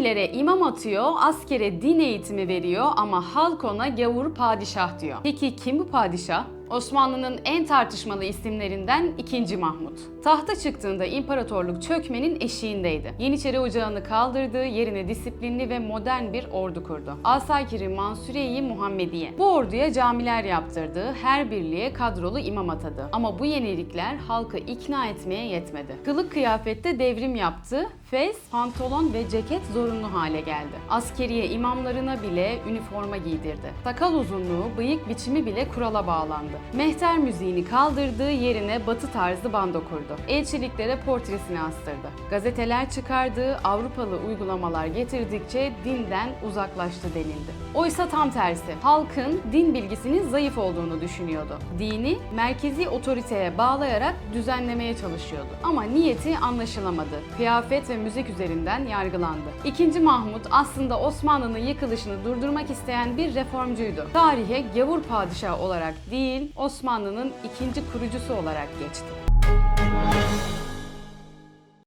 Camilere imam atıyor, askere din eğitimi veriyor ama halk ona gavur padişah diyor. Peki kim bu padişah? Osmanlı'nın en tartışmalı isimlerinden 2. Mahmut. Tahta çıktığında imparatorluk çökmenin eşiğindeydi. Yeniçeri Ocağı'nı kaldırdı, yerine disiplinli ve modern bir ordu kurdu. Asakiri Mansuriye-i Muhammediye. Bu orduya camiler yaptırdı, her birliğe kadrolu imam atadı. Ama bu yenilikler halkı ikna etmeye yetmedi. Kılık kıyafette devrim yaptı, fez, pantolon ve ceket zorunlu hale geldi. Askeriye imamlarına bile üniforma giydirdi. Sakal uzunluğu, bıyık biçimi bile kurala bağlandı. Mehter müziğini kaldırdı, yerine batı tarzı bando kurdu. Elçiliklere portresini astırdı. Gazeteler çıkardı, Avrupalı uygulamalar getirdikçe dinden uzaklaştı denildi. Oysa tam tersi, halkın din bilgisinin zayıf olduğunu düşünüyordu. Dini merkezi otoriteye bağlayarak düzenlemeye çalışıyordu. Ama niyeti anlaşılamadı. Kıyafet ve müzik üzerinden yargılandı. İkinci Mahmut aslında Osmanlı'nın yıkılışını durdurmak isteyen bir reformcuydu. Tarihe gavur padişah olarak değil, Osmanlı'nın ikinci kurucusu olarak geçti.